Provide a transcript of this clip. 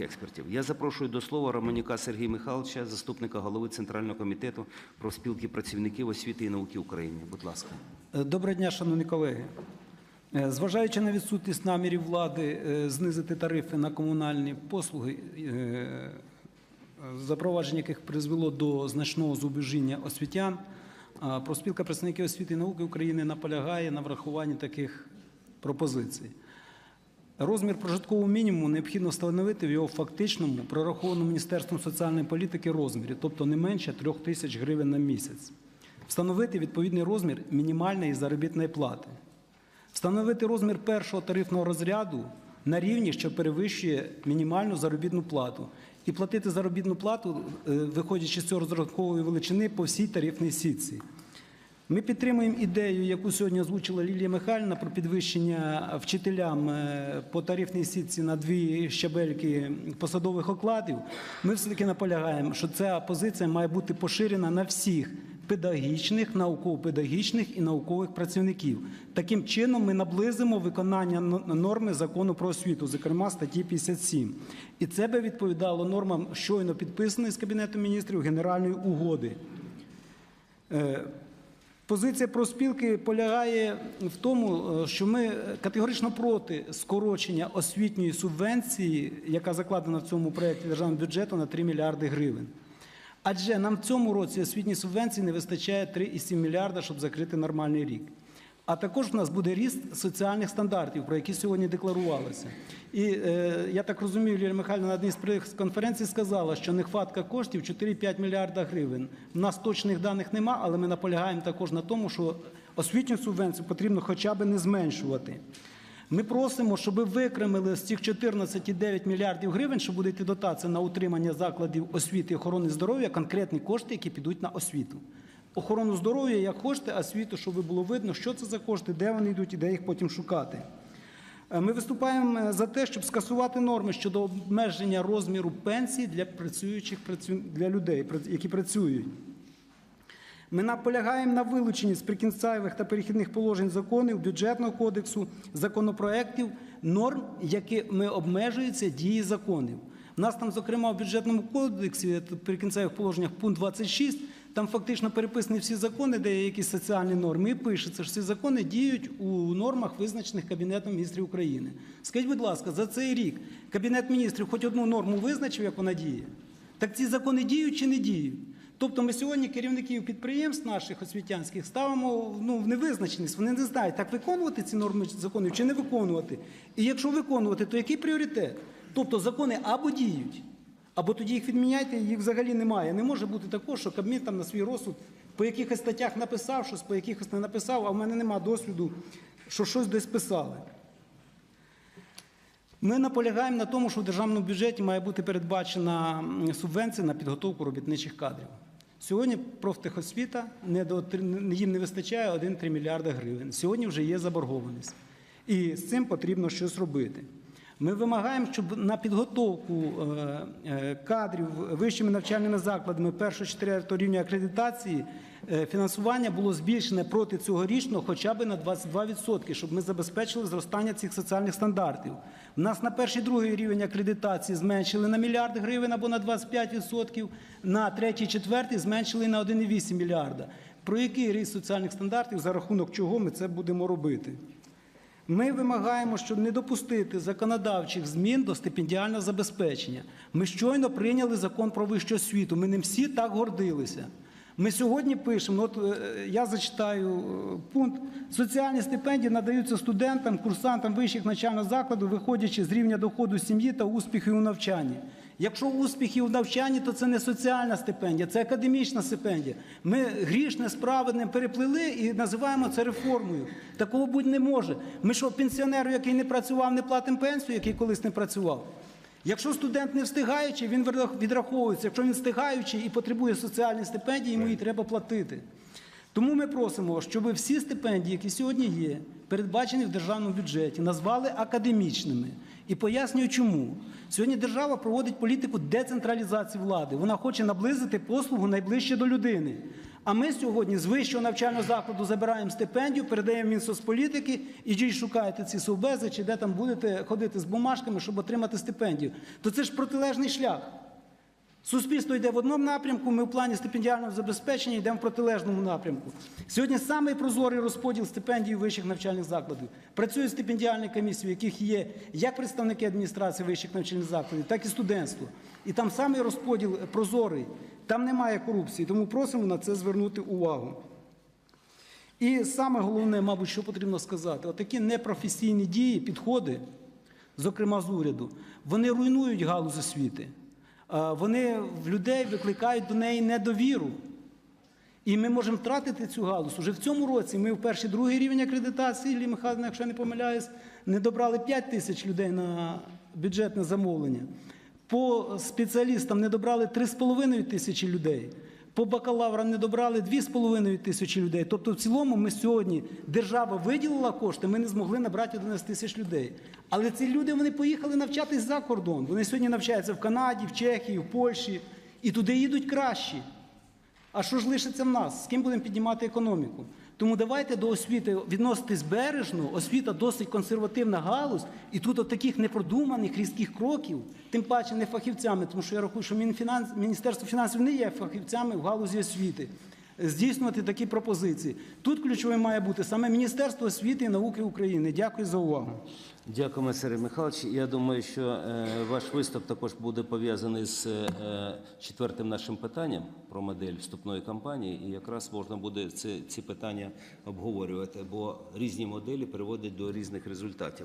експертів. Я запрошую до слова Романюка Сергія Михайловича, заступника голови Центрального комітету профспілки працівників освіти і науки України. Будь ласка. Е, Доброго дня, шановні колеги. Е, Зважаючи на відсутність намірів влади е, знизити тарифи на комунальні послуги, запровадження яких призвело до значного зубожіння освітян, а профспілка представників освіти і науки України наполягає на врахуванні таких пропозицій. Розмір прожиткового мінімуму необхідно встановити в його фактичному, прорахованому Міністерством соціальної політики розмірі, тобто не менше 3 тисяч гривень на місяць. Встановити відповідний розмір мінімальної заробітної плати. Встановити розмір першого тарифного розряду на рівні, що перевищує мінімальну заробітну плату, і платити заробітну плату, е, виходячи з цього розрахункової величини по всій тарифній сітці. Ми підтримуємо ідею, яку сьогодні озвучила Лілія Михайлівна про підвищення вчителям е, по тарифній сітці на дві щабельки посадових окладів. Ми все-таки наполягаємо, що ця позиція має бути поширена на всіх педагогічних, науково-педагогічних і наукових працівників. Таким чином ми наблизимо виконання норми закону про освіту, зокрема статті 57. І це би відповідало нормам щойно підписаної з Кабінетом міністрів Генеральної угоди. Е, Позиція профспілки полягає в тому, е, що ми категорично проти скорочення освітньої субвенції, яка закладена в цьому проєкті державного бюджету на 3 мільярди гривень. Адже нам в цьому році освітньої субвенції не вистачає 3,7 мільярда, щоб закрити нормальний рік. А також в нас буде ріст соціальних стандартів, про які сьогодні декларувалося. І е, я так розумію, Лілія Михайлівна на одній з прес-конференцій сказала, що нехватка коштів 4-5 мільярда гривень. У нас точних даних нема, але ми наполягаємо також на тому, що освітню субвенцію потрібно хоча б не зменшувати. Ми просимо, щоб викремили з цих 14,9 мільярдів гривень, що буде йти дотація на утримання закладів освіти і охорони здоров'я, конкретні кошти, які підуть на освіту. Охорону здоров'я як кошти, а освіту, щоб було видно, що це за кошти, де вони йдуть і де їх потім шукати. Е, Ми виступаємо е, за те, щоб скасувати норми щодо обмеження розміру пенсій для працюючих для людей, які працюють. Ми наполягаємо на вилученні з прикінцевих та перехідних положень законів, бюджетного кодексу, законопроєктів, норм, якими обмежуються дії законів. У нас там, зокрема, в бюджетному кодексі, в прикінцевих положеннях, пункт 26, там фактично переписані всі закони, де є якісь соціальні норми, і пишеться, що ці закони діють у нормах, визначених Кабінетом міністрів України. Скажіть, будь ласка, за цей рік Кабінет міністрів хоч одну норму визначив, як вона діє? Так ці закони діють чи не діють? Тобто ми сьогодні керівників підприємств наших освітянських ставимо ну, в невизначеність. Вони не знають, так виконувати ці норми законів чи не виконувати. І якщо виконувати, то який пріоритет? Тобто закони або діють, або тоді їх відміняйте, їх взагалі немає. Не може бути такого, що Кабмін там на свій розсуд по якихось статтях написав щось, по якихось не написав, а в мене немає досвіду, що щось десь писали. Ми наполягаємо на тому, що в державному бюджеті має бути передбачена субвенція на підготовку робітничих кадрів. Сьогодні профтехосвіта їм не вистачає 1-3 мільярда гривень. Сьогодні вже є заборгованість. І з цим потрібно щось робити. Ми вимагаємо, щоб на підготовку е, е, кадрів вищими навчальними закладами першого четвертого рівня акредитації е, фінансування було збільшене проти цьогорічного хоча б на 22%, щоб ми забезпечили зростання цих соціальних стандартів. У нас на перший другий рівень акредитації зменшили на мільярд гривень або на 25%, на третій, четвертий зменшили на 1,8 мільярда. Про який ріст соціальних стандартів, за рахунок чого ми це будемо робити? Ми вимагаємо, щоб не допустити законодавчих змін до стипендіального забезпечення. Ми щойно прийняли закон про вищу освіту. Ми ним всі так гордилися. Ми сьогодні пишемо, от е, я зачитаю е, пункт. Соціальні стипендії надаються студентам, курсантам вищих навчальних закладів, виходячи з рівня доходу сім'ї та успіхів у навчанні. Якщо успіхи у навчанні, то це не соціальна стипендія, це академічна стипендія. Ми грішне справедне переплели і називаємо це реформою. Такого бути не може. Ми що, пенсіонеру, який не працював, не платимо пенсію, який колись не працював? Якщо студент не встигаючий, він відраховується. Якщо він встигаючий і потребує соціальної стипендії, йому її треба платити. Тому ми просимо, щоб всі стипендії, які сьогодні є, передбачені в державному бюджеті, назвали академічними. І пояснюю, чому. Сьогодні держава проводить політику децентралізації влади. Вона хоче наблизити послугу найближче до людини. А ми сьогодні з вищого навчального закладу забираємо стипендію, передаємо Мінсоцполітики, ідіть шукайте ці совбези, чи де там будете ходити з бумажками, щоб отримати стипендію. То це ж протилежний шлях. Суспільство йде в одному напрямку, ми в плані стипендіального забезпечення йдемо в протилежному напрямку. Сьогодні самий прозорий розподіл стипендій вищих навчальних закладів. Працюють стипендіальні комісії, в яких є як представники адміністрації вищих навчальних закладів, так і студентство. І там самий розподіл прозорий, там немає корупції, тому просимо на це звернути увагу. І саме головне, мабуть, що потрібно сказати, отакі непрофесійні дії, підходи, зокрема з уряду, вони руйнують галузь освіти. А Вони в людей викликають до неї недовіру. І ми можемо втратити цю галузь. Уже в цьому році ми в перший другий рівень акредитації, Лі Михайловна, якщо я не помиляюсь, не добрали 5 тисяч людей на бюджетне замовлення. По спеціалістам не добрали 3,5 тисячі людей. По бакалаврам не добрали 2,5 тисячі людей. Тобто, в цілому, ми сьогодні держава виділила кошти, ми не змогли набрати 11 тисяч людей. Але ці люди вони поїхали навчатись за кордон. Вони сьогодні навчаються в Канаді, в Чехії, в Польщі, і туди їдуть кращі. А що ж лишиться в нас? З ким будемо піднімати економіку? Тому давайте до освіти відноситись бережно. Освіта досить консервативна галузь, і тут от таких непродуманих різких кроків, тим паче не фахівцями, тому що я рахую, що Міністерство фінансів не є фахівцями в галузі освіти. Здійснювати такі пропозиції. Тут ключовим має бути саме Міністерство освіти і науки України. Дякую за увагу. Дякуємо, Сергій Михайлович. Я думаю, що е, ваш виступ також буде пов'язаний з е, четвертим нашим питанням про модель вступної кампанії, і якраз можна буде ці, ці питання обговорювати, бо різні моделі приводять до різних результатів.